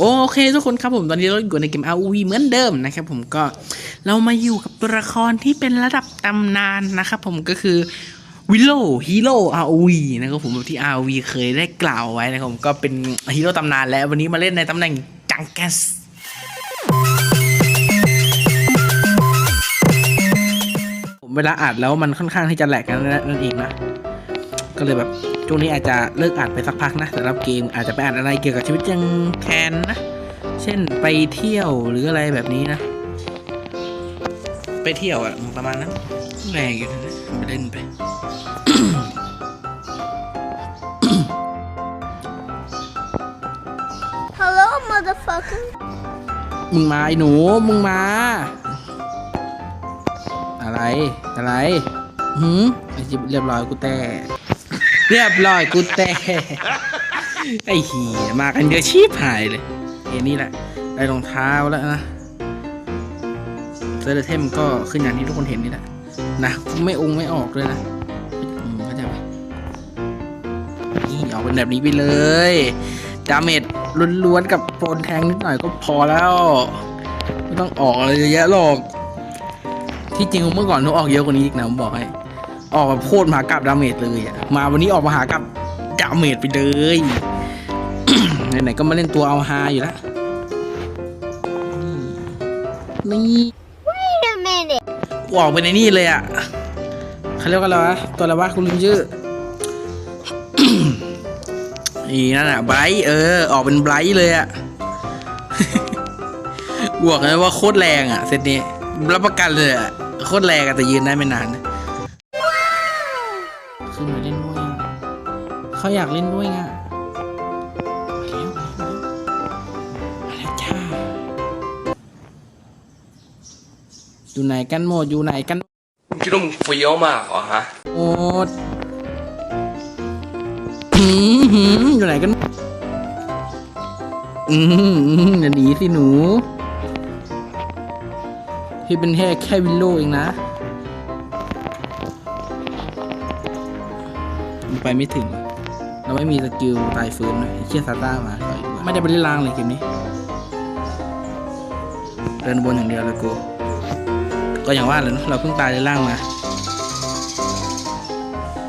โอเคทุกคนครับผมตอนนี้เราอยู่ในเกม ROV เหมือนเดิมนะครับผมก็เรามาอยู่กับตัวละครที่เป็นระดับตำนานนะครับผมก็คือวิโลฮีโร่ ROV นะครับผมที่ ROV เคยได้กล่าวไว้นะครับผมก็เป็นฮีโร่ตำนานแล้ววันนี้มาเล่นในตำแหน่งจังแกสผมเวลาอัดแล้วมันค่อนข้างที่จะแหลกกันนั่นเองนะ ก็เลยแบบ ช่วงนี้อาจจะเลิกอ่านไปสักพักนะสำหรับเกมอาจจะไปอ่านอะไรเกี่ยวกับชีวิตยังแคนนะ เช่นไปเที่ยวหรืออะไรแบบนี้นะ ไปเที่ยวอะประมาณนั้นแรงอยู่นะไปเล่นไป Hello, motherfucker. มึงมาไอ้หนู มึงมา อะไร อะไรหืมไอ้จิบเรียบร้อยกูแต่ เรียบร้อยกูแต่ไอ้เหี้ยมากันเยอะชีพหายเลยเอ็นี่แหละได้รองเท้าแล้วนะเซอร์เทมก็ขึ้นอย่างที่ทุกคนเห็นนี่แหละนะไม่องค์ไม่ออกเลยนะเข้าใจไหมนี่ออกเป็นแบบนี้ไปเลยดาเมจล้วนๆกับโฟนแทงนิดหน่อยก็พอแล้ว ไม่ต้องออกอะไรเยอะแยะหรอก ที่จริงเมื่อก่อนต้องออกเยอะกว่านี้อีกนะผมบอกให้ ออกแบบโคตรมหากราบดาเมจเลยอะมาวันนี้ออกมาหากับดาเมจไปเลยไหนๆก็มาเล่นตัวเอาฮาอยู่แล้วนี่ Wait a minute. กูออกไปในนี่เลยอะเขาเรียกว่าอะไรวะตัวอะไรวะคุณลืมชื่ออีนั่นอะไบรท์เออ ออกเป็นไบรท์เลยอะบอกเลยว่าโคตรแรงอะเซตนี้รับประกันเลยอะโคตรแรงอะแต่ยืนได้ไม่นานนะ เขาอยากเล่นด้วยอะมาแล้วมาแล้วมาแล้วจ้าอยู่ไหนกันหมดอยู่ไหนกันมึงคิดว่ามึงเฟี้ยวมากเหรอฮะโอดหืมหืมอยู่ไหนกันอืมอืมอย่าหนีสิหนู พี่เป็นแค่แค่วิลโลเองนะมันไปไม่ถึง เราไม่มีสกิลตายฟื้นนะไอ้เชี่ยซาต้ามาถอยดีกว่าไม่ได้ไปเล่นล่างเลยเกมนี้เดินบนอย่างเดียวเลยกูก็อย่างว่าเลยเนอะเราเพิ่งตายในล่างมา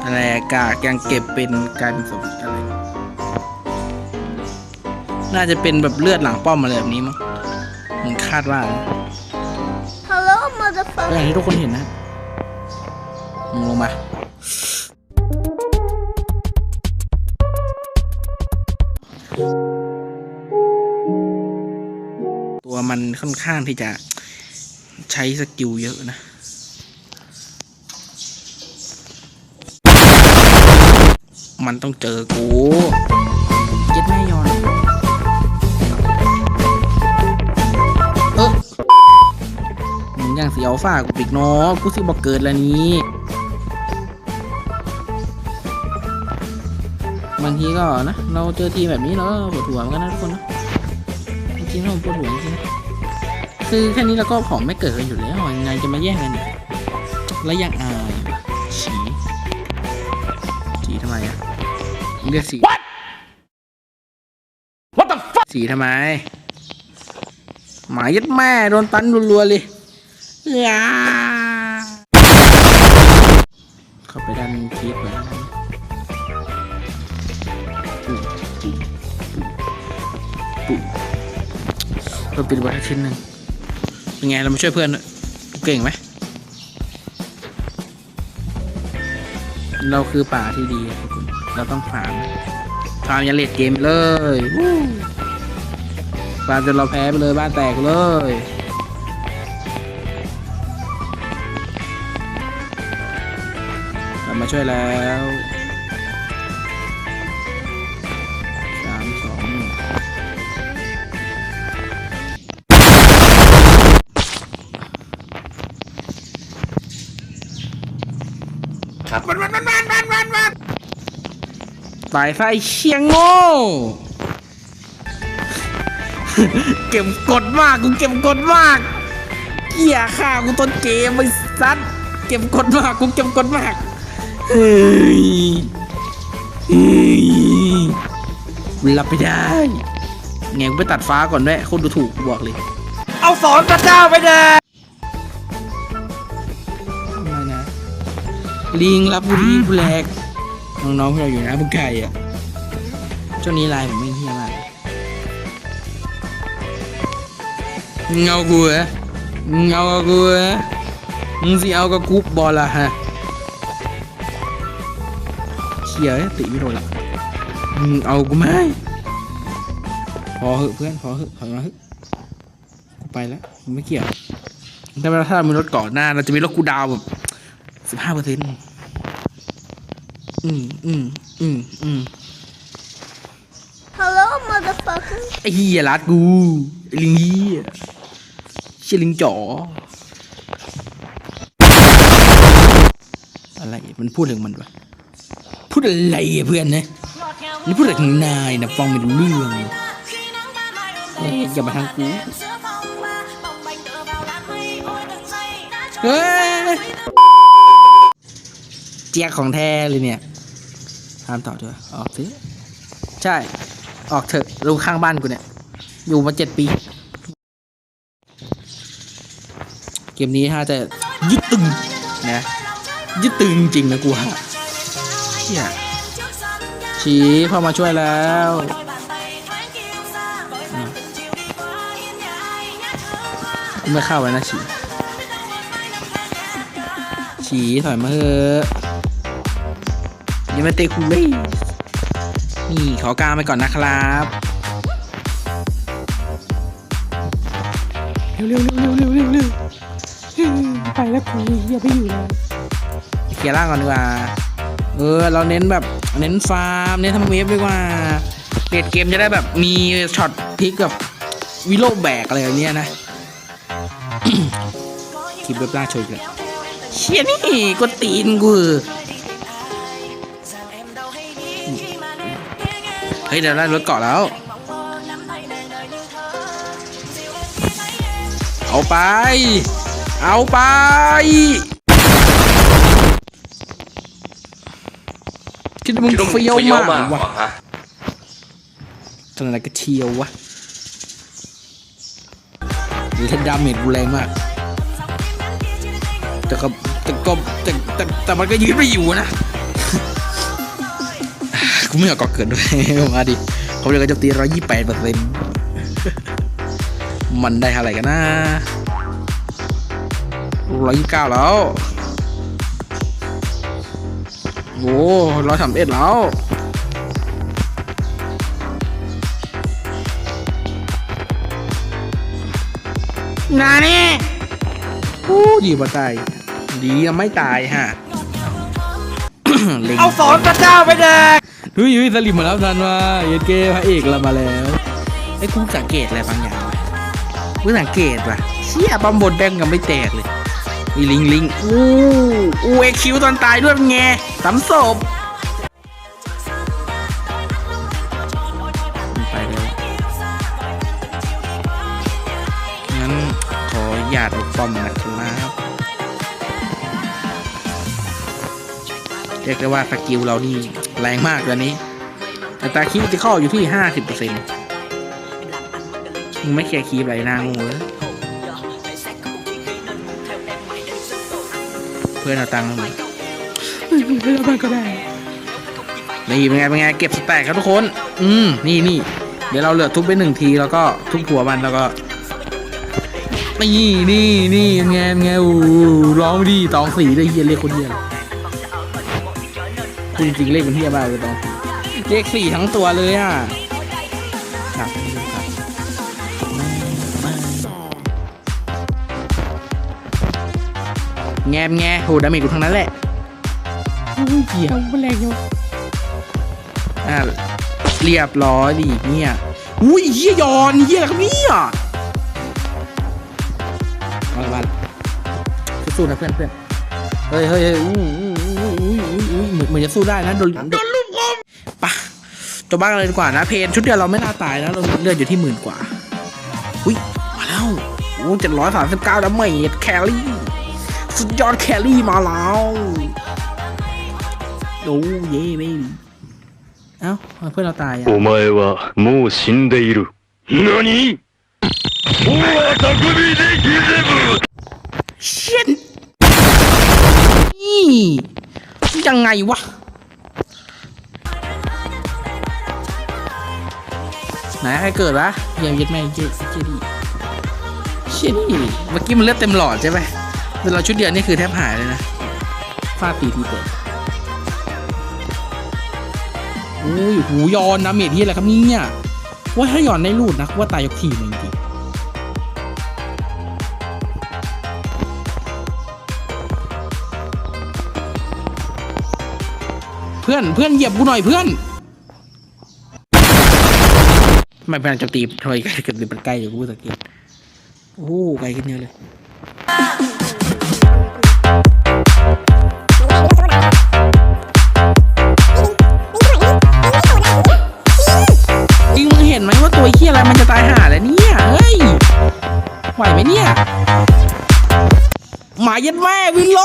อะไรอะกากยังเก็บเป็นกลายเป็นศพอะไรน่าจะเป็นแบบเลือดหลังป้อมอะไรแบบนี้มั้งผมคาดว่านะ Hello, ก็อย่าง motherfucker. ที่ทุกคนเห็นนะมึงลงมา มันค่อนข้างที่จะใช้สกิลเยอะนะมันต้องเจอกูเจ็ดแม่ยอน เออมึงยังเสียวฝ้ากูปิกเนาะกูสิบอกเกิดแล้วนี้ บางทีก็นะ เราเจอทีแบบนี้เราก็ปวดหัวเหมือนกันนะทุกคนนะจริงๆเราปวดหัวจริงๆ คือแค่นี้เราก็ของไม่เกิดกันอยู่แล้วยังไงจะมาแย่งกันอีกแล้วยังอายฉีฉีทำไมอะมึงเรียกสี What the fuck สีทำไม หมายัดแม่โดนตันรัวๆเลยอ้าเข้าไปด้านคลิปเลยปุ๊บเราปิดบัตรชิ้นหนึ่ง เป็นไงเรามาช่วยเพื่อนเก่งไหมเราคือป่าที่ดีอะทุกคนเราต้องฟาร์มฟาร์มยันเลดเกมเลยฟาร์มจนเราแพ้ไปเลยบ้านแตกเลยกลับมาช่วยแล้ว ครับตายไส้เชียงโง่เก็บกดมากกูเก็บกดมากเกียฆ่ากูต้นเกมไอ้สัตว์เก็บกดมากกูเก็บกดมากเฮ้ยเฮ้ยรับไม่ได้ไงกูไปตัดฟ้าก่อนด้วยคนดูถูกกูบอกเลย เอาสอนพระเจ้าไปแดก ลิงรับบุรีผู้แลกน้องๆที่เราอยู่นะบุกไก่อะช่วงนี้ไลน์ผมไม่เฮี้ยมากเงากูเหรอเงากูเหรอมึงสิเอากับกูบอลละฮะเขี่ยเอ้ยติไม่โดนหรอกมึงเอากูไหมพอเหอะเพื่อนพอเหอะถอยมาเหอะกูไปแล้วกูไม่เกี่ยวแต่เวลาถ้าเรามีรถเก่อนหน้าเราจะมีรถกูดาวแบบ สิบห้าเปอร์เซ็นต์อืมอืมอืมอืม Hello, motherfucker. ไอ้เฮียรัดกูไอ้ลิงเฮียเชี่ยลิงจ๋อ อะไรมันพูดถึงมันวะพูดอะไรอะเพื่อนนะนี่พูดถึงนายนะฟังไม่รู้เรื่องเอ้ยอย่ามาทางกู เฮ้ย เจี๊ยกของแท้เลยเนี่ยทานต่อด้วยออกสิใช่ ออกเถอะลูข้างบ้านกูเนี่ย อยู่มาเจ็ดปี เกมนี้ถ้าจะยึดตึงนะยึดตึงจริงนะกูฮะเชี่ยชีเข้ามาช่วยแล้วกูไม่เข้าไปนะชีชีถอยมาเถอะ ย่ามาเตะกูเลยนี่ขอกลางไปก่อนนะครับเร็วเร็วเร็วเร็วเร็วเร็วไปแล้วกูอย่าไปอยู่เลยเคลียร์ร่างก่อนดีกว่า เออ เราเน้นแบบเน้นฟาร์ม เน้นทำเวฟดีกว่าเด็ดเกมจะได้แบบมีช็อตพลิกกับวิโลแบกอะไรแบบเนี้ยนะคลิปเว็บล่าโชยเลยเชี่ยนี่กดตีนกู เฮ้ยเดี๋ยวได้รถเกาะแล้ว เอาไป เอาไปคิดว่ามึงคิดว่ามึงเฟี้ยวเฟี้ยวมามากกเหรวะอฮะทำอะไรก็เชียววะหรือถ้าดาเมจกูแรงมาก แต่ก็แต่ก็แต่แต่แต่มันก็ยืดไม่อยู่นะ กูไม่อยากก่อเกิดด้วย มาดิเขาเรียกว่าจะตีร้อยยี่แปดเปอร์เซ็นต์มันได้เท่าไรกันนะร้อยยี่เก้าแล้วโอ้ร้อยสามเอ็ดแล้วนานี่อู้ดีมาตาย ดีไม่ตายฮะ เอาสอนพระเจ้าไปแดกเฮ้ยเฮ้ยสลิมมาแล้วทันว่าเอเกพระเอกเรามาแล้วไอ้ยกูสังเกตอะไรบางอย่างวะกูสังเกตว่ะเชี่ยบอมบดแดงยังไม่แตกเลยมีลิงลิงอู้อู้เอ็กคิวตอนตายด้วยเป็นไงสามศพไปเลยงั้นขอหยาดเอาป้อมนะครับเรียกได้ว่าสกิลเรานี่ แรงมากตอนนี้แต่ตาคีจะเข้าอยู่ที่ห้าสิบเปอร์เซ็นต์มึงไม่แคร์คีบไรหน้างูเลยเพื่อนเอาตังค์มาไหมไม่เอาตังค์ก็ได้นี่เป็นไงเป็นไงเก็บสแต็กครับทุกคน อืมนี่นี่เดี๋ยวเราเหลือทุบไปหนึ่งทีแล้วก็ทุบหัวมันแล้วก็นี่นี่นี่เป็นไงเป็นไงอู้ร้องดีตองสีได้เฮียเรียกคนเฮียเลยจริงๆเลขมันเฮียมากเลยตองสีเลขสี่ทั้งตัวเลยอะครับครับแงมแงโหดาเมจกูทั้งนั้นแหละเหี้ยมันแรงอยู่อะเรียบร้อยดิเนี่ยอุ้ยเฮียยอนเฮียอะไรครับเนี่ยมาละมาละสู้ๆนะเพื่อนเพื่อนเฮ้ยเฮ้ยเฮ้ยอู้อู้อู้อู้ เหมือนจะสู้ได้นะโดนโดนลูกอมปะจบบ้างเลยดีกว่านะเพนชุดเดียวเราไม่น่าตายนะเราเลือดอยู่ที่หมื่นกว่าอุ้ยมาแล้วโอ้เจ็ดร้อยสามสิบเก้าดาเมจแคลรี่สุดยอดแคลรี่มาแล้วโอ้เย่เบ้เอ้าเพื่อนเราตายอะโอ้ไม่ว่ามูชินเดอิรุนานิโอ้อตากุบิเดกิเดบุชินน ยังไงวะ ไหนใครเกิดวะเยี่ยมยึดแม่เจเจดีเชี่ยนี่เมื่อกี้มันเลือดเต็มหลอดใช่ไหมแต่เราชุดเดียวนี่คือแทบหายเลยนะฟาดตีทีเปิดโอ้ยหูยอนนะเมทที่อะไรครับเนี่ยว่าถ้ายอนได้รูดนะว่าตายยกทีมจริง พื่อนเพื่อนเหยียบกูหน่อยเพื่อนไม่เป็นโจมตีทำไมใกล้กันมันใกล้อยู่กูสังเกตโอ้ไกลขึ้นเยอะเลยจริงมึงเห็นไหมว่าตัวไอ้เหี้ยอะไรมันจะตายห่าแล้วเนี่ยเฮ้ยไหวไหมเนี่ยหมายัดแม่วินโล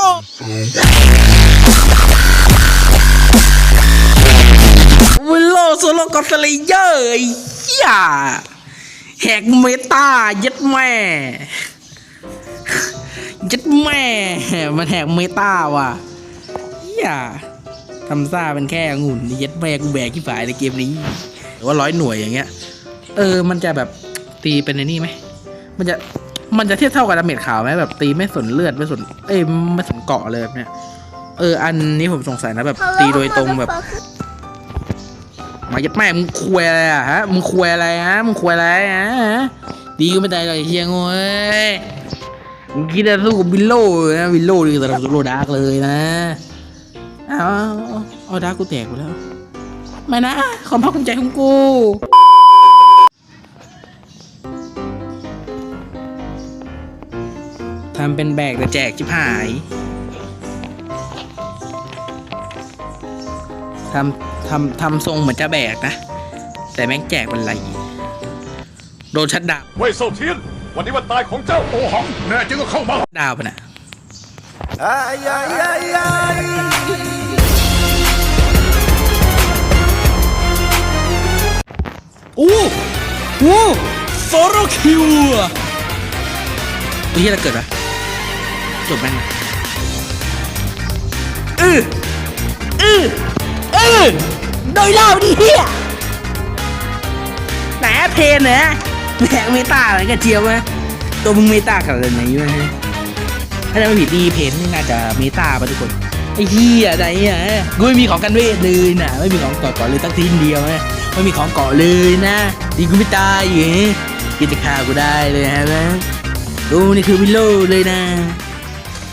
โลกอสเลเยอร์ไอ้เหี้ยแหกเมตายัดแม่ยัดแม่ มันแหกเมตาว่ะเหี้ยทำซ่าเป็นแค่องุ่นยัดแม่กูแบกที่ฝ่ายในเกมนี้หรือว่าร้อยหน่วยอย่างเงี้ย เออ มันจะแบบตีเป็นในนี่ไหมมันจะมันจะเทียบเท่ากับดาเมจขาวไหมแบบตีไม่สนเลือดไม่สนเอ้ยไม่สนเกาะเลยแบบเนี้ยเออ อันนี้ผมสงสัยนะแบบตีโดยตรงแบบ มายัดแม่มึงควยอะไรอะฮะมึงควยอะไรฮะมึงควยอะไรฮะดีก็ไม่ได้เลยเฮียงเว้ยมึงคิดจะสู้กับวิลโล่นะวิลโล่ดีสำหรับโซโลดาร์กเลยนะเอาเอาเอดาร์กกูแตกไปแล้วม่นะความภาคภูมิใจของกูทำเป็นแบกแต่แจกชิบหายทำ ทำทำทรงเหมือนจะแบกนะ แต่แม่งแจกเป็นไร โดนชัดดาวเว่ยเซาเทียน วันนี้วันตายของเจ้าโอหัง แน่จริงก็เข้ามา ดาวปะน่ะ Ay, ay, ay, ay. อู้อู้โซโลคิวอะตัวที่อะไรเกิดวะจบแม่งเลยเออเออเออ โดยเล่าดิเฮียไหนเพนนะแหกเมตาอะไรกันเจียววะตัวมึงเมตาขนาดไหนวะถ้าจะไม่ผิดดีเพนนี่น่าจะเมตาปะทุกคนไอ้เหี้ยอะไรอะกูไม่มีของกันเวทเลยนะไม่มีของเกาะเกาะเลยตั้งทีเดียวนะไม่มีของเกาะเลยนะดีกูไม่ตายอยู่กินจะฆ่ากูได้เลยฮะนะกูนี่คือวิลโลเลยนะ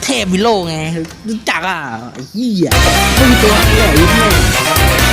เทพวิโลไงรู้จักอะเฮียไม่มีตัวอะไรเลยไอ้เหี้ย